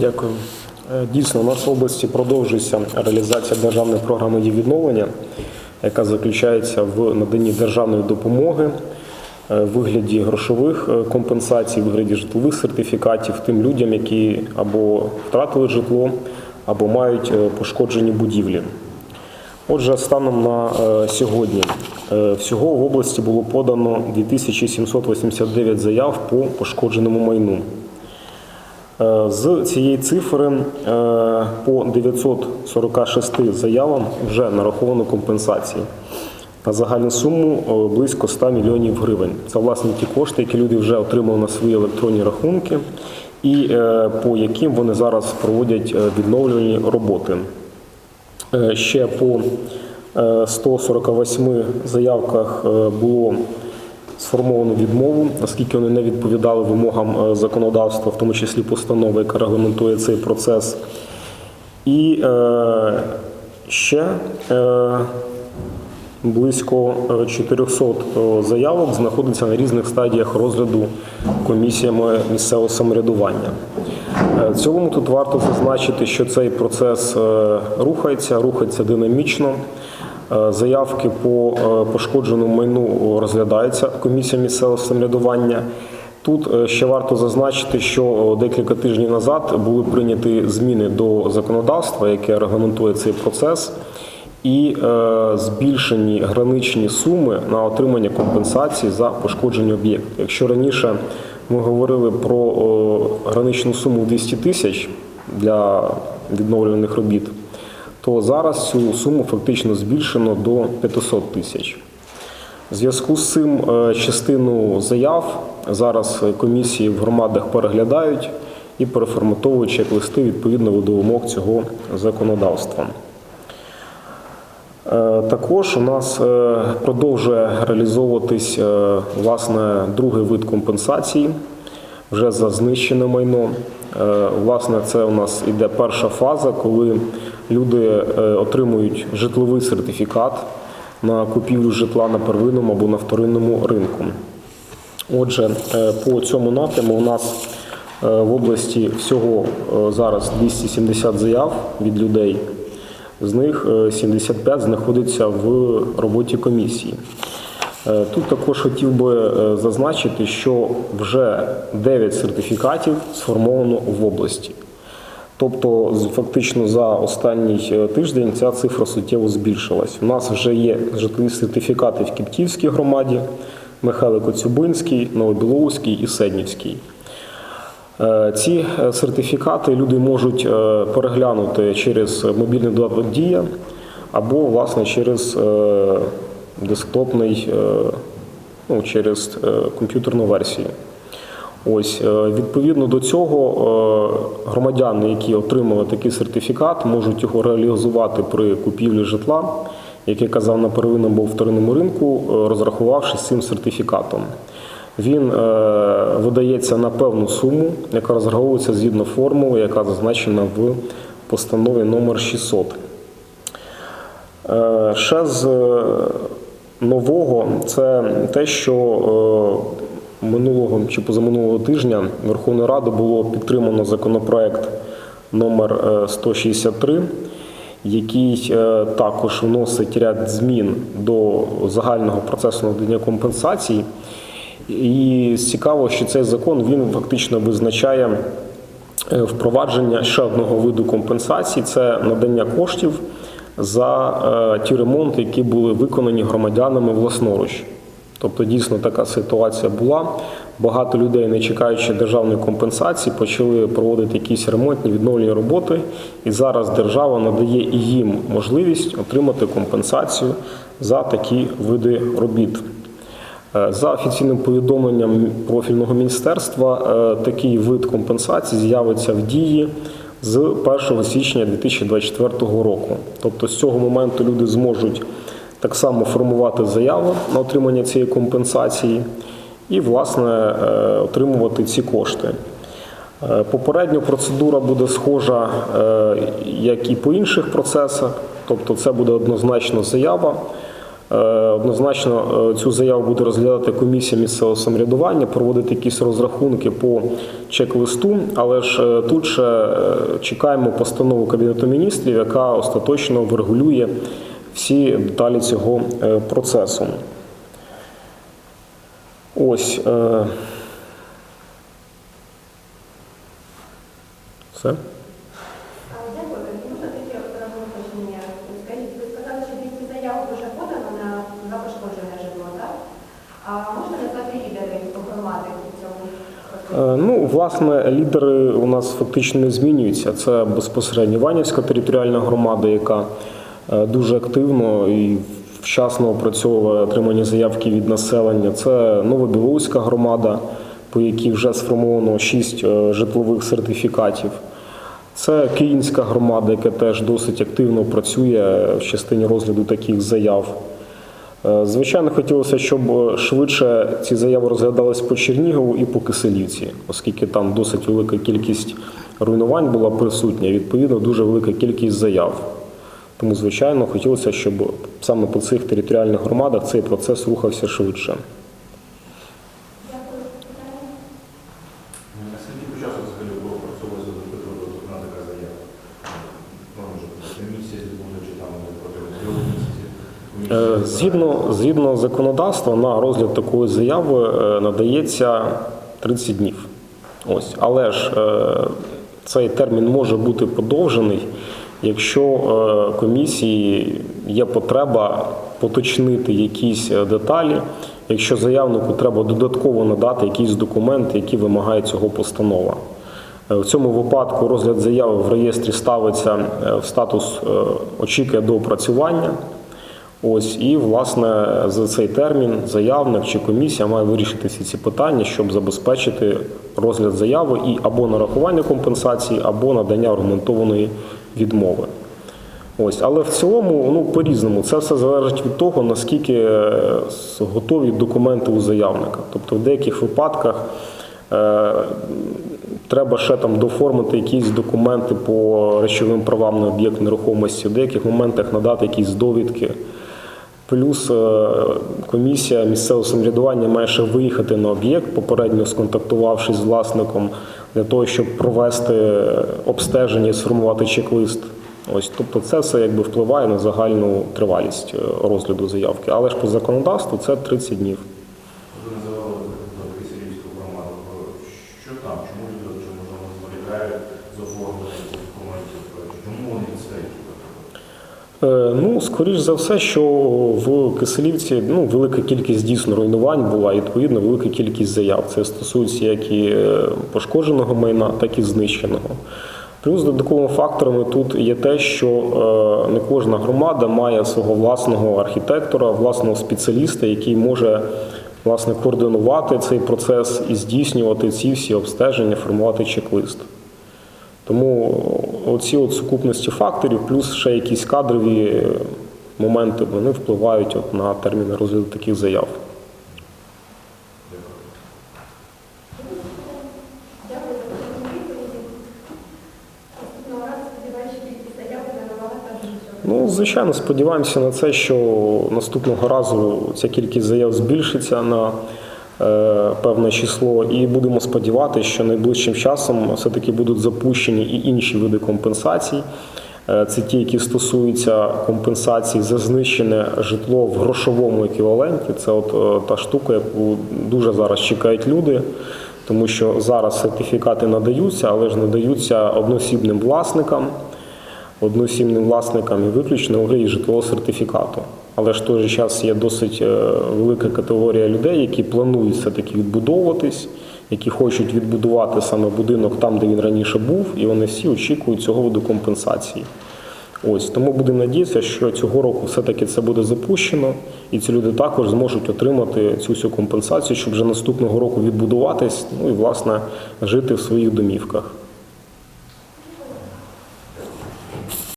Дякую. Е, Дійсно, у нас в області продовжується реалізація державної програми «Є відновлення, яка заключається в наданні державної допомоги е, в вигляді грошових е, компенсацій, в вигляді житлових сертифікатів тим людям, які або втратили житло, або мають е, пошкоджені будівлі. Отже, станом на е, сьогодні е, всього в області було подано 2789 заяв по пошкодженому майну. Е, З цієї цифри е, по 946 заявам вже нараховано компенсації. На загальну суму е, близько 100 мільйонів гривень. Це власне ті кошти, які люди вже отримали на свої електронні рахунки, і по яким вони зараз проводять відновлювальні роботи. Ще по е, 148 заявках було сформовано відмову, оскільки вони не відповідали вимогам е, законодавства, в тому числі постанови, яка регламентує цей процес. І е, ще е, близько е, 400 е, заявок знаходиться на різних стадіях розгляду комісіями місцевого самоврядування. Е, В цілому тут варто зазначити, що цей процес е, рухається, рухається динамічно. Е, Заявки по е, пошкодженому майну розглядаються комісією місцевого самоврядування. Тут е, ще варто зазначити, що декілька тижнів назад були прийняті зміни до законодавства, яке регламентує цей процес, і збільшені граничні суми на отримання компенсації за пошкоджені об'єкти. Якщо раніше ми говорили про граничну суму в 200 тисяч для відновлюваних робіт, то зараз цю суму фактично збільшено до 500 тисяч. В зв'язку з цим е, частину заяв зараз комісії в громадах переглядають і переформатовують чек-листи відповідно до вимог цього законодавства. Е, Також у нас е, продовжує реалізовуватись власне другий вид компенсації вже за знищене майно. Е, Власне, це у нас іде перша фаза, коли люди е, отримують житловий сертифікат на купівлю житла на первинному або на вторинному ринку. Отже, е, по цьому напряму у нас в області всього зараз 270 заяв від людей. З них е, 75 знаходиться в роботі комісії. Е, Тут також хотів би е, зазначити, що вже 9 сертифікатів сформовано в області. Тобто, фактично за останній е, тиждень ця цифра суттєво збільшилась. У нас вже є житлові сертифікати в Кіптівській громаді, Михайло-Коцюбинській, Новобіловській і Седнівській. Ці сертифікати люди можуть переглянути через мобільний додаток Дія або власне через десктопний, е, ну, через е, комп'ютерну версію. Ось е, відповідно до цього громадяни, які отримали такий сертифікат, можуть його реалізувати при купівлі житла, як я казав на первинному або вторинному ринку, розрахувавшись цим сертифікатом. Він видається на певну суму, яка розраховується згідно формули, яка зазначена в постанові номер 600. Е, Ще з нового це те, що е, минулого чи позаминулого тижня Верховною Радою було підтримано законопроект номер е, 163, який е, також вносить ряд змін до загального процесу надання компенсацій. І цікаво, що цей закон він фактично визначає е, впровадження ще одного виду компенсації це надання коштів за е, ті ремонти, які були виконані громадянами власноруч. Тобто дійсно така ситуація була. Багато людей, не чекаючи державної компенсації, почали проводити якісь ремонтні відновлені роботи, і зараз держава надає і їм можливість отримати компенсацію за такі види робіт. Е, За офіційним повідомленням профільного міністерства, е, такий вид компенсації з'явиться в дії з 1 січня 2024 року. Тобто з цього моменту люди зможуть так само формувати заяву на отримання цієї компенсації і, власне, е, отримувати ці кошти. Е, Попередньо процедура буде схожа, е, як і по інших процесах, тобто це буде однозначно заява Однозначно е, цю заяву буде розглядати комісія місцевого самоврядування, проводити якісь розрахунки по чек-листу, але ж е, тут ще е, чекаємо постанову Кабінету міністрів, яка остаточно врегулює всі деталі цього е, процесу. Ось. е, Все. А, Дякую. Можна таке одне уточнення? Скажіть, ви сказали, що 200 заяв вже подано на, на пошкоджене житло, так? А можна назвати лідери громади у цьому процесі? Е, Ну, власне, лідери у нас фактично не змінюються. Це безпосередньо Іванівська територіальна громада, яка е, дуже активно і вчасно опрацьовує отримання заявки від населення. Це Новобілоуська громада, по якій вже сформовано 6 житлових сертифікатів. Це Київська громада, яка теж досить активно працює в частині розгляду таких заяв. Е, Звичайно, хотілося, щоб швидше ці заяви розглядались по Чернігову і по Киселівці, оскільки там досить велика кількість руйнувань була присутня, відповідно, дуже велика кількість заяв. Тому, звичайно, хотілося, щоб саме по цих територіальних громадах цей процес рухався швидше. Дякую. Питання? А скільки часу взагалі було працювати на така заява? Ну, може, комісія буде чи там протягом трьох місяців? Е, Комісія Згідно, згідно законодавства, на розгляд такої заяви е, надається 30 днів. Ось. Але ж е, цей термін може бути подовжений, якщо е, комісії є потреба поточнити якісь е, деталі, якщо заявнику треба додатково надати якісь документи, які вимагає цього постанова. Е, В цьому випадку розгляд заяви в реєстрі ставиться е, в статус е, очікує до опрацювання. Ось і власне за цей термін заявник чи комісія має вирішити всі ці питання, щоб забезпечити розгляд заяви і або нарахування компенсації, або надання аргументованої відмови. Ось, але в цілому, ну по-різному, це все залежить від того, наскільки е, готові документи у заявника. Тобто в деяких випадках е, треба ще там доформити якісь документи по речовим правам на об'єкт нерухомості, в деяких моментах надати якісь довідки. Плюс е, комісія місцевого самоврядування має ще виїхати на об'єкт, попередньо сконтактувавшись з власником для того, щоб провести обстеження і сформувати чек-лист. Ось, тобто це все якби впливає на загальну тривалість е, розгляду заявки. Але ж по законодавству це 30 днів. Ви називали Киселівську громаду. Що там? Чому люди можливо зволікають з оформленням документів? Чому вони? Е, Ну, скоріш за все, що в Киселівці ну, велика кількість дійсно руйнувань була, і відповідно велика кількість заяв. Це стосується як і е, пошкодженого майна, так і знищеного. Плюс додатковими факторами тут є те, що е, не кожна громада має свого власного архітектора, власного спеціаліста, який може власне координувати цей процес і здійснювати ці всі обстеження, формувати чек-лист. Тому оці от сукупності факторів, плюс ще якісь кадрові моменти, вони впливають от на терміни розгляду таких заяв. Ну, звичайно, сподіваємося на це, що наступного разу ця кількість заяв збільшиться на певне число, і будемо сподіватися, що найближчим часом все-таки будуть запущені і інші види компенсацій. Е, Це ті, які стосуються компенсації за знищене житло в грошовому еквіваленті. Це от е, та штука, яку дуже зараз чекають люди, тому що зараз сертифікати надаються, але ж надаються одноосібним власникам одноосібним власникам і виключно у житлового сертифікату. Але ж той же час є досить е, велика категорія людей, які планують все-таки відбудовуватись, які хочуть відбудувати саме будинок там, де він раніше був, і вони всі очікують цього виду компенсації. Ось тому будемо надіятися, що цього року все-таки це буде запущено, і ці люди також зможуть отримати цю всю компенсацію, щоб вже наступного року відбудуватись, ну і власне жити в своїх домівках.